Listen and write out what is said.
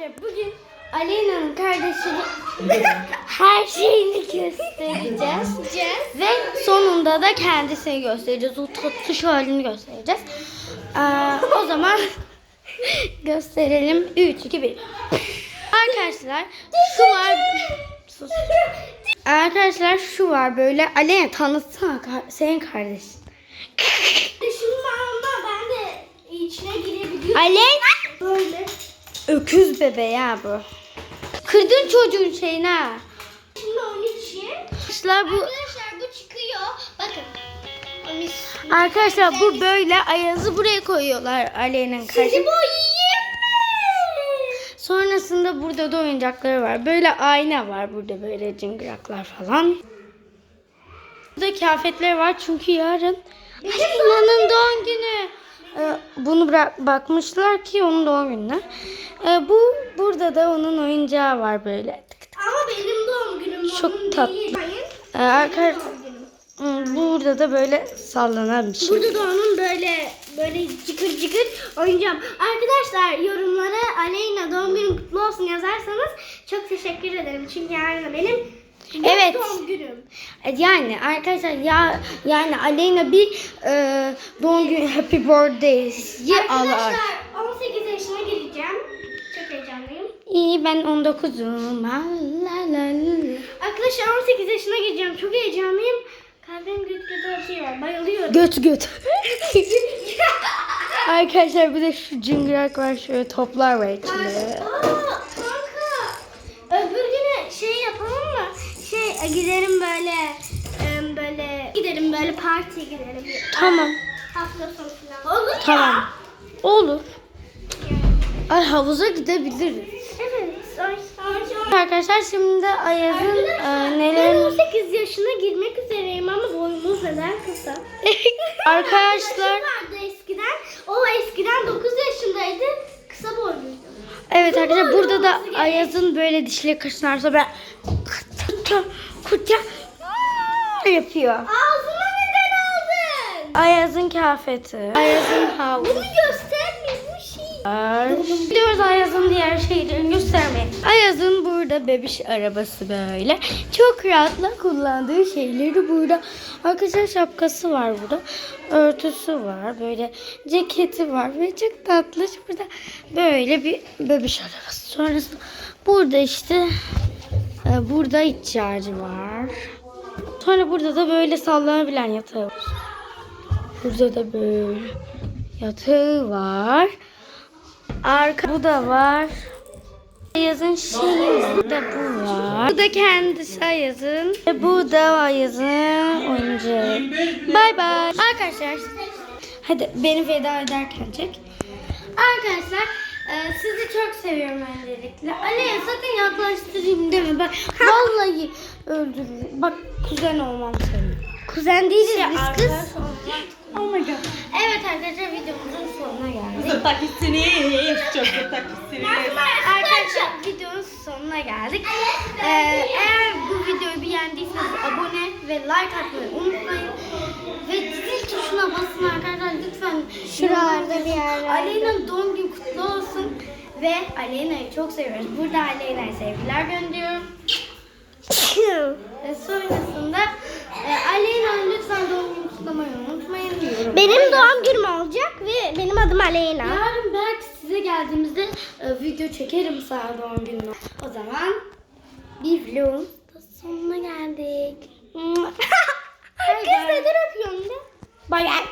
Bugün Aleyna'nın kardeşini her şeyini göstereceğiz. Ve sonunda da kendisini göstereceğiz. O tatlış halini göstereceğiz. Ee, o zaman gösterelim. 3, 2, 1. Arkadaşlar şu var. Sus. Arkadaşlar şu var böyle. Aleyna tanıtsana senin kardeşin. Şimdi ama ben de içine girebiliyorum. Aleyna Böyle. Öküz bebe ya bu. Kırdın çocuğun şeyini ha. Şimdi onun için. Arkadaşlar bu Arkadaşlar bu çıkıyor. Bakın. Arkadaşlar bu böyle Ayaz'ı buraya koyuyorlar Aleyna'nın Sizi karşısına. boyayayım mı? Sonrasında burada da oyuncakları var. Böyle ayna var burada böyle cıngıraklar falan. Burada kıyafetler var çünkü yarın Aleyna'nın doğum bunu bırak bakmışlar ki onun doğum gününe. Ee, bu burada da onun oyuncağı var böyle. Ama benim doğum günüm Çok onun tatlı. değil. Hayır. Ee, burada da böyle sallanan bir şey. Burada da onun böyle böyle cıkır cıkır oyuncağım. Arkadaşlar yorumlara Aleyna doğum günün kutlu olsun yazarsanız çok teşekkür ederim. Çünkü yarın benim Evet. doğum günüm. E, Yani arkadaşlar ya yani Aleyna bir e, doğum günü happy birthday'yi alar. Arkadaşlar 18 yaşına gireceğim. Çok heyecanlıyım. İyi ben 19'um. La la la la. Arkadaşlar 18 yaşına gireceğim. Çok heyecanlıyım. Kalbim güt güt atıyor. Bayılıyorum. Göt göt. arkadaşlar bir de şu cıngırak var şöyle toplar var içinde. Aa, kanka. Öbür güne şey yapalım mı? Şey e, giderim böyle e, böyle giderim böyle partiye giderim. Tamam. Hafta sonu falan. Olur Tamam. ya. Olur. Ay havuza gidebiliriz. Evet. Arkadaşlar şimdi Ayaz'ın e, Ben nelerini 18 yaşına girmek üzereyim ama boyumuz neden kısa? Arkadaşlar vardı eskiden. O eskiden 9 yaşındaydı. Kısa boyluydu. Evet arkadaşlar burada da. Ayaz'ın böyle dişli kaşınarsa böyle kutu yapıyor. Ağzıma neden aldın? Ayaz'ın kıyafeti. Ayaz'ın havlu. Bunu gösterme bu şey. Gidiyoruz Ayaz'ın diğer şeylerini göstermeye. Ayaz'ın burada bebiş arabası böyle. Çok rahatla kullandığı şeyleri burada. Arkadaşlar şapkası var burada. Örtüsü var. Böyle ceketi var. Ve çok tatlı. Burada böyle bir bebiş arabası. Sonrasında burada işte e, burada ihtiyacı var. Sonra burada da böyle sallanabilen yatağı var. Burada da böyle yatağı var. Arka bu da var. Ayaz'ın şeyi burada bu var. Bu da kendisi Ayaz'ın. Ve bu da Ayaz'ın oyuncağı. Bay bay. Arkadaşlar hadi beni veda ederken çek. Arkadaşlar e, sizi çok seviyorum öncelikle. Ali'ye sakın yaklaştırayım deme. Bak vallahi öldürürüm. Bak kuzen olmam senin. Kuzen değiliz Şey, biz kız. Oh my god. Evet arkadaşlar videomuzun sonuna geldik. Zırtakisini, çok zırtakisini. Arkadaşlar videonun sonuna geldik. Ee, eğer bu videoyu beğendiyseniz abone ve like atmayı unutmayın. Ve zil tuşuna basın arkadaşlar. Şuralarda bir yerlerde. Aleyna'nın doğum günü kutlu olsun. Ve Aleyna'yı çok seviyoruz. Burada Aleyna'ya sevgiler gönderiyorum. Ve sonrasında e, Aleyna'nın lütfen doğum günü kutlamayı unutmayın diyorum. Benim doğum günüm olacak ve benim adım Aleyna. Yarın belki size geldiğimizde e, video çekerim sana doğum gününe. O zaman bir vlogun sonuna geldik. Kız neden öpüyorsun da? Bay bay.